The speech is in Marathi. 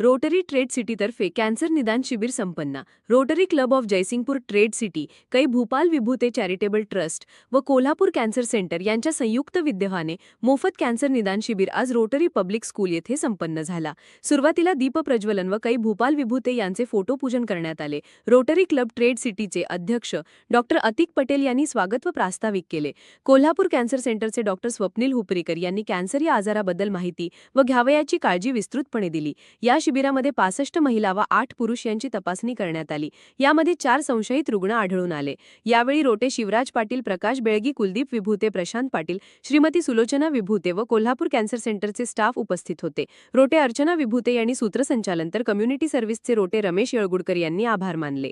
रोटरी ट्रेड सिटीतर्फे कॅन्सर निदान शिबिर संपन्न. Rotary club of Jaysingpur trade city कै भूपाल विभूते चॅरिटेबल ट्रस्ट व कोल्हापूर कॅन्सर सेंटर यांच्या संयुक्त विद्यमाने मोफत कॅन्सर निदान शिबिर आज रोटरी पब्लिक स्कूल येथे संपन्न झाला. सुरुवातीला दीपप्रज्वलन व कै भूपाल विभूते यांचे फोटोपूजन करण्यात आले. रोटरी क्लब ट्रेड सिटीचे अध्यक्ष डॉक्टर अतिक पटेल यांनी स्वागत व प्रास्ताविक केले. कोल्हापूर कॅन्सर सेंटरचे डॉक्टर स्वप्नील हुपरीकर यांनी कॅन्सर या आजाराबद्दल माहिती व घ्यावयाची काळजी विस्तृतपणे दिली. या शिबिरामध्ये पासष्ट महिला व आठ पुरुष यांची तपासणी करण्यात आली. यामध्ये चार संशयित रुग्ण आढळून आले. यावेळी रोटे शिवराज पाटील प्रकाश बेळगी कुलदीप विभूते प्रशांत पाटील श्रीमती सुलोचना विभूते व कोल्हापूर कॅन्सर सेंटरचे स्टाफ उपस्थित होते. रोटे अर्चना विभूते यांनी सूत्रसंचालन तर कम्युनिटी सर्व्हिसचे रोटे रमेश येळगुडकर यांनी आभार मानले.